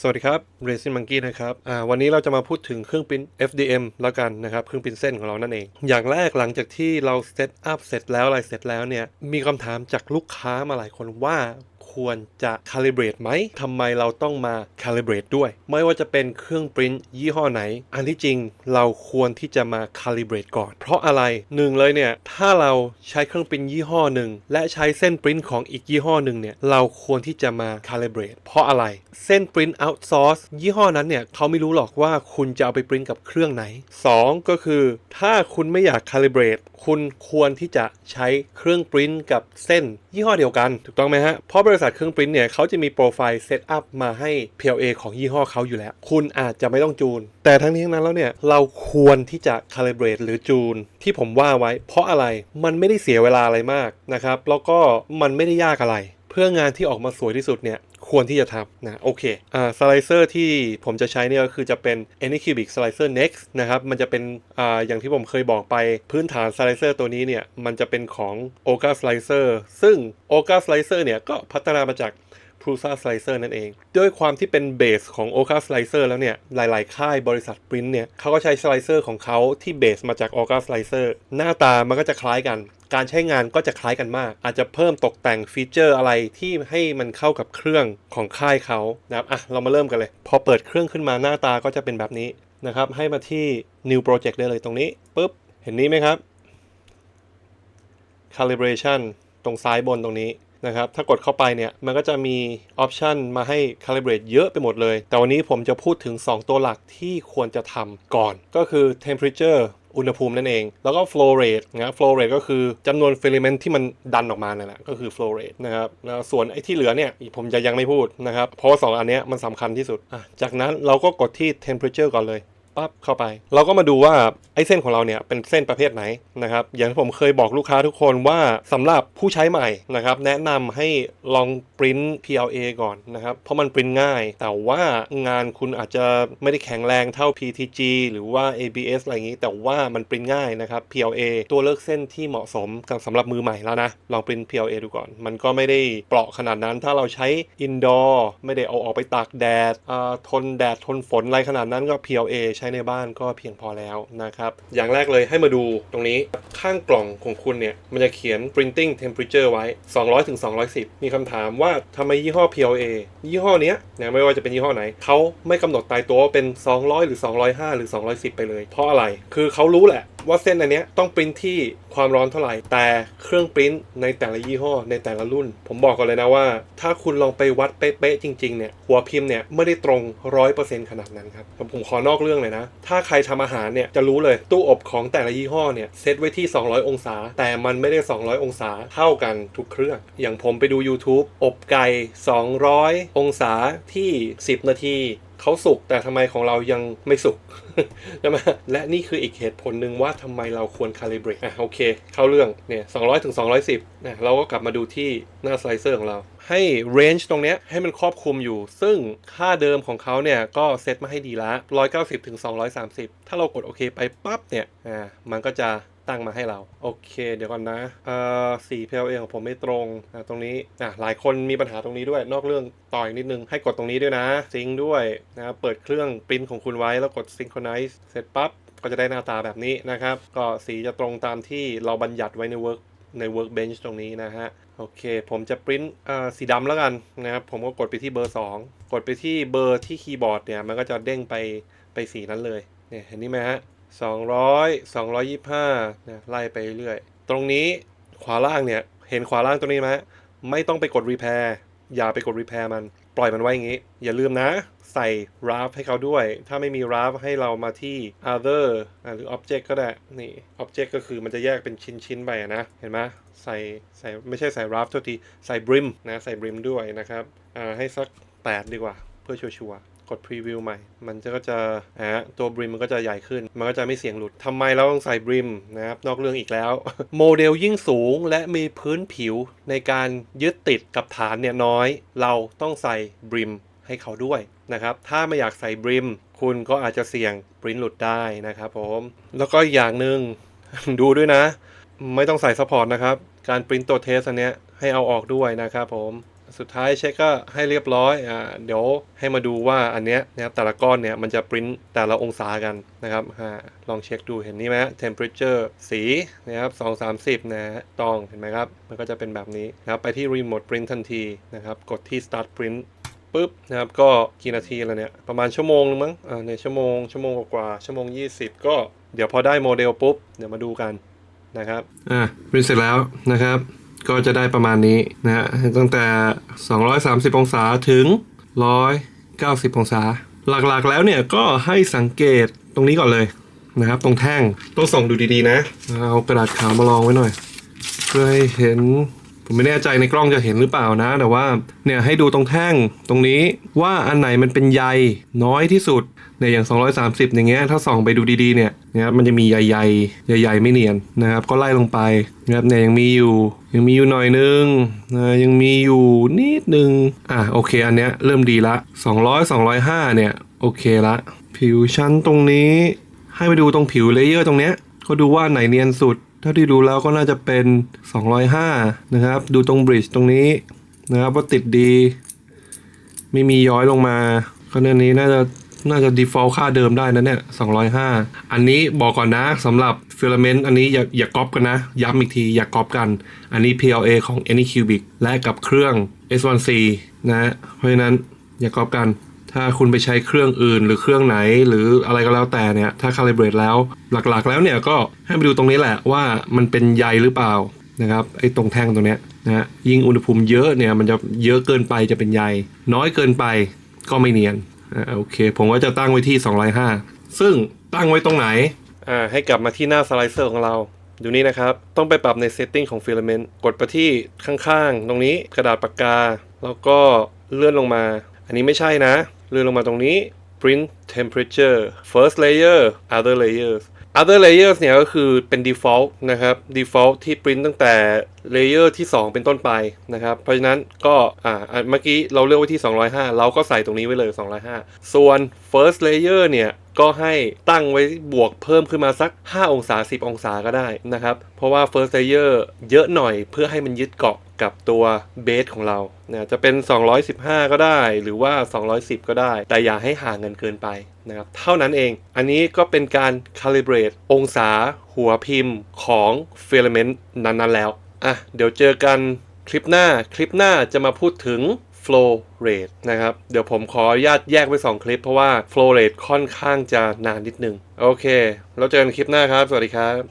สวัสดีครับ Racing Monkey นะครับวันนี้เราจะมาพูดถึงเครื่องปิ้น FDM แล้วกันนะครับ เครื่องปิ้นเส้นของเรานั่นเอง อย่างแรกหลังจากที่เราเซตอัพเสร็จแล้วอะไรเสร็จแล้วเนี่ย มีคำถามจากลูกค้ามาหลายคนว่า ควรจะ calibrate ไหมทำไมเราต้องมา calibrate ด้วย ไม่ว่าจะเป็นเครื่องปริ้นยี่ห้อไหน อันที่จริงเราควรที่จะมา calibrate ก่อน เพราะอะไรหนึ่งเลยเนี่ย ถ้าเราใช้เครื่องปริ้นยี่ห้อหนึ่งและใช้เส้นปริ้นของอีกยี่ห้อหนึ่งเนี่ย เราควรที่จะมา calibrate เพราะอะไร เส้นปริ้น outsource ยี่ห้อนั้นเนี่ยเขาไม่รู้หรอกว่าคุณจะเอาไปปริ้นกับเครื่องไหน 2 ก็คือ ถ้าคุณไม่อยาก calibrate คุณควรที่จะใช้เครื่องปริ้นกับเส้นยี่ห้อเดียวกัน ถูกต้องไหมฮะเพราะบริษัทเครื่องปริ้นเนี่ยเขาจะมีโปรไฟล์เซตอัพมาให้ PLA ของยี่ห้อเขาอยู่แล้ว คุณอาจจะไม่ต้องจูน แต่ทั้งนี้ทั้งนั้นแล้วเนี่ยเราควรที่จะคาลิเบรตหรือจูน ที่ผมว่าไว้ เพราะอะไรมันไม่ได้เสียเวลาอะไรมากนะครับแล้วก็มันไม่ได้ยากอะไร เพื่องานที่ออกมาสวยที่สุดเนี่ย ควรที่จะทำนะโอเคอ่าสไลเซอร์ที่ผมจะใช้เนี่ยก็คือจะเป็น Anycubic Slicer Next นะครับมันจะเป็นอ่าอย่างที่ผมเคยบอกไปพื้นฐานสไลเซอร์ตัวนี้เนี่ยมันจะเป็นของ Oka Slicer ซึ่ง Oka Slicer เนี่ยก็พัฒนามาจาก Prusa Slicer นั่นเอง ด้วยความที่เป็นเบสของ Oga Slicer แล้วเนี่ย หลาย ๆ ค่ายบริษัทปริ้นเนี่ยเขาก็ใช้สไลเซอร์ของเขาที่เบสมาจาก Oga Slicer หน้าตามันก็จะคล้ายกัน การใช้งานก็จะคล้ายกันมาก อาจจะเพิ่มตกแต่งฟีเจอร์อะไรที่ให้มันเข้ากับเครื่องของค่ายเขานะครับอะเรามาเริ่มกันเลย พอเปิดเครื่องขึ้นมาหน้าตาก็จะเป็นแบบนี้นะครับให้มาที่ New Project ได้เลยตรงนี้ปุ๊บเห็นนี้ไหมครับ calibration ตรงซ้ายบนตรงนี้ นะครับถ้ากดเข้าไปเนี่ยมันก็จะมีออปชันมาให้ calibrate เยอะไปหมดเลย แต่วันนี้ผมจะพูดถึง 2 ตัวหลักที่ควรจะทำก่อน ก็คือ temperature อุณหภูมินั่นเอง แล้วก็ flow rate นะ flow rate ก็คือจำนวน filament ที่มันดันออกมานั่นแหละ ก็คือ flow rate นะครับแล้วส่วนไอ้ที่เหลือเนี่ย ผมจะยังไม่พูดนะครับ เพราะว่าสองอันเนี้ยมันสำคัญที่สุด จากนั้นเราก็กดที่ temperature ก่อนเลย ปั๊บเข้าไป เราก็มาดูว่าไอ้เส้นของเราเนี่ยเป็นเส้นประเภทไหนนะครับอย่างที่ผมเคยบอกลูกค้าทุกคนว่าสำหรับผู้ใช้ใหม่นะครับแนะนำให้ลองปริ้น PLA ก่อนนะครับเพราะมันปริ้นง่าย แต่ว่างานคุณอาจจะไม่ได้แข็งแรงเท่า PTG หรือว่า ABS อะไรอย่างนี้ แต่ว่ามันปริ้นง่ายนะครับ PLA ตัวเลือกเส้นที่เหมาะสมกับสำหรับมือใหม่แล้วนะลองปริ้น PLA ดูก่อน มันก็ไม่ได้เปราะขนาดนั้นถ้าเราใช้ indoor ไม่ได้เอาออกไปตากแดดทนแดดทนฝนอะไรขนาดนั้นก็ PLA ใช้ในบ้านก็เพียงพอแล้วนะครับ อย่างแรกเลยให้มาดูตรงนี้ข้างกล่องของคุณเนี่ย มันจะเขียน printing temperature ไว้ 200ถึง210 มีคำถามว่าทำไมยี่ห้อ PLA ยี่ห้อเนี้ยนะไม่ว่าจะเป็นยี่ห้อไหน เขาไม่กำหนดตายตัวว่าเป็น 200 หรือ 205 หรือ 210 ไปเลย เพราะอะไร คือเขารู้แหละ ว่าเส้นอันเนี้ยต้องปริ้นที่ความร้อนเท่าไหร่ แต่เครื่องปริ้นในแต่ละยี่ห้อในแต่ละรุ่น ผมบอกก่อนเลยนะว่า ถ้าคุณลองไปวัดเป๊ะๆจริงๆเนี่ยหัวพิมพ์เนี่ยไม่ได้ตรงร้อยเปอร์เซ็นต์ขนาดนั้นครับผมขอนอกเรื่องเลยนะ ถ้าใครทำอาหารเนี่ยจะรู้เลยตู้อบของแต่ละยี่ห้อเนี่ยเซตไว้ที่ 200 องศา แต่มันไม่ได้ 200 องศาเท่ากันทุกเครื่อง อย่างผมไปดู YouTube อบไก่ 200 องศาที่ 10 นาที เขาสุกแต่ทำไมของเรายังไม่สุกใช่ไหมและนี่คืออีกเหตุผลหนึ่งว่าทำไมเราควร calibrate อะโอเค เข้าเรื่องเนี่ย200ถึง210นะเราก็กลับมาดูที่หน้าสไลเซอร์ของเราให้ range ตรงเนี้ยให้มันครอบคลุมอยู่ ซึ่งค่าเดิมของเขาเนี่ย ก็เซตมาให้ดีละ 190ถึง230 ถ้าเรากดโอเคไปปั๊บเนี่ย อ่า มันก็จะ ตั้งมาให้เรา โอเค เดี๋ยวก่อนนะเอ่อสี PLA ของผมไม่ตรงอะตรงนี้อะหลายคนมีปัญหาตรงนี้ด้วย นอกเรื่องต่อยนิดนึงให้กดตรงนี้ด้วยนะซิงด้วยนะเปิดเครื่องปริ้นของคุณไว้แล้วกด synchronize เสร็จปั๊บก็จะได้หน้าตาแบบนี้นะครับ ก็สีจะตรงตามที่เราบัญญัติไว้ใน work ใน workbench ตรงนี้นะฮะ โอเค ผมจะปริ้นสีดำแล้วกันนะครับ ผมก็กดไปที่เบอร์ 2 กดไปที่เบอร์ที่คีย์บอร์ดเนี่ย มันก็จะเด้งไปไปสีนั้นเลย เนี่ย เห็นนี่ไหมฮะ 200 225เนี่ยไล่ไปเรื่อยตรงนี้ขวาล่างเนี่ย เห็นขวาล่างตรงนี้ไหมไม่ต้องไปกด repair อย่าไปกด repair มัน ปล่อยมันไว้อย่างนี้ อย่าลืมนะ ใส่ wrap ให้เขาด้วย ถ้าไม่มี wrap ให้เรามาที่ other อะหรือ object ก็ได้ นี่ object ก็คือมันจะแยกเป็นชิ้นๆไปนะ เห็นไหมใส่ใส่ไม่ใช่ใส่ wrap โทษที ใส่ brim นะ ใส่ brim ด้วยนะครับ ให้สัก 8 ดีกว่า เพื่อชัวร์ กด preview ใหม่ มันจะก็จะฮะตัว brim มันก็จะใหญ่ขึ้น มันก็จะไม่เสียงหลุดทำไมเราต้องใส่ brim นะครับนอกเรื่องอีกแล้ว โมเดลยิ่งสูงและมีพื้นผิวในการยึดติดกับฐานเนี่ยน้อย เราต้องใส่ brim ให้เขาด้วยนะครับ ถ้าไม่อยากใส่ brim คุณก็อาจจะเสี่ยงปริ้นหลุดได้นะครับผม แล้วก็อีกอย่างหนึ่งดูด้วยนะ ไม่ต้องใส่ซัพพอร์ตนะครับ การปริ้นตัวเทสอันเนี้ยให้เอาออกด้วยนะครับผม สุดท้ายเช็คก็ให้เรียบร้อยอ่าเดี๋ยวให้มาดูว่าอันเนี้ยนะครับแต่ละก้อนเนี่ยมันจะปริ้นแต่ละองศากันนะครับอ่าลองเช็คดูเห็นนี่ไหมฮะ temperature สีนะครับ2 30นะฮะต้องเห็นไหมครับมันก็จะเป็นแบบนี้นะครับไปที่ remote print ทันทีนะครับกดที่ start print ปุ๊บนะครับก็กี่นาทีแล้วเนี่ยประมาณชั่วโมงนึงมั้งอ่าในชั่วโมงชั่วโมงกว่าชั่วโมง 20 ก็เดี๋ยวพอได้โมเดลปุ๊บเดี๋ยวมาดูกันนะครับอ่าปริ้นเสร็จแล้วนะครับ ก็จะได้ประมาณนี้นะฮะตั้งแต่ 230 องศาถึง 190 องศา หลักๆแล้วเนี่ยก็ให้สังเกตตรงนี้ก่อนเลยนะครับ ตรงแท่งต้องส่องดูดีๆนะ เอากระดาษขาวมาลองไว้หน่อย เพื่อให้เห็น ผมไม่แน่ใจในกล้องจะเห็นหรือเปล่านะ แต่ว่าเนี่ยให้ดูตรงแท่งตรงนี้ว่าอันไหนมันเป็นใยน้อยที่สุดเนี่ยอย่าง 230 อย่างเงี้ยถ้าส่องไปดูดีๆเนี่ยนะครับมันจะมีใยใยใหญ่ๆไม่เนียนนะครับ ก็ไล่ลงไปนะครับเนี่ยยังมีอยู่ ยังมีอยู่หน่อยนึงนะยังมีอยู่นิดนึงอะโอเคอันเนี้ยเริ่มดีละ 200 205 เนี่ยโอเคละ ผิวชั้นตรงนี้ให้ไปดูตรงผิวเลเยอร์ตรงเนี้ยก็ดูว่าไหนเนียนสุด ท่าที่ดูแล้วก็น่าจะเป็น 205 นะครับ ดูตรงบริดจ์ตรงนี้นะครับว่าติดดี ไม่มีย้อยลงมาก็เนี่นี้น่าจะน่าจะ default ค่าเดิมได้นะเนี่ย 205 อันนี้บอกก่อนนะสำหรับฟิลาเมนต์อันนี้อย่าอย่าก๊อปกันนะ ย้ำอีกทีอย่าก๊อปกัน อันนี้ PLA ของ Anycubic และกับเครื่อง S1C นะ เพราะฉะนั้นอย่าก๊อปกัน ถ้าคุณไปใช้เครื่องอื่น หรือเครื่องไหน หรืออะไรก็แล้วแต่เนี่ย ถ้า calibrate แล้วหลักๆ แล้วเนี่ยก็ให้ไปดูตรงนี้แหละว่ามันเป็นใยหรือเปล่านะครับไอ้ตรงแท่งตรงเนี้ยนะฮะยิ่งอุณหภูมิเยอะเนี่ยมันจะเยอะเกินไปจะเป็นใยน้อยเกินไปก็ไม่เนียนอโอเค ผมก็จะตั้งไว้ที่ 205 ซึ่งตั้งไว้ตรงไหนอ่าให้กลับมาที่หน้าสไลเซอร์ของเราดูนี่นะครับ ต้องไปปรับใน setting ของ filament กดไปที่ข้างๆ ตรงนี้กระดาษปากกา แล้วก็เลื่อนลงมา อันนี้ไม่ใช่นะ เลื่อนลงมาตรงนี้ print temperature first layer other layers other layers เนี่ยก็คือเป็น default นะครับ default ที่ print ตั้งแต่ layer ที่ 2 เป็นต้นไปนะครับ เพราะฉะนั้นก็อ่าเมื่อกี้เราเลือกไว้ที่ 205 เราก็ใส่ตรงนี้ไว้เลย 205 ส่วน first layer เนี่ย ก็ให้ตั้งไว้บวกเพิ่มขึ้นมาสัก 5 องศา 10 องศาก็ได้นะครับ เพราะว่า first layer เยอะหน่อยเพื่อให้มันยึดเกาะกับตัวเบสของเราเนี่ยจะเป็น 215 ก็ได้ หรือว่า 210 ก็ได้ แต่อย่าให้ห่างเงินเกินไปนะครับ เท่านั้นเอง อันนี้ก็เป็นการ calibrate องศาหัวพิมพ์ของ filament นั้นๆแล้ว อะ เดี๋ยวเจอกันคลิปหน้า คลิปหน้าจะมาพูดถึง flow rate นะครับ เดี๋ยวผมขออนุญาตแยกไว้ 2 คลิปเพราะว่า flow rate ค่อนข้างจะนานนิดนึง โอเค แล้วเจอกันคลิปหน้าครับ สวัสดีครับ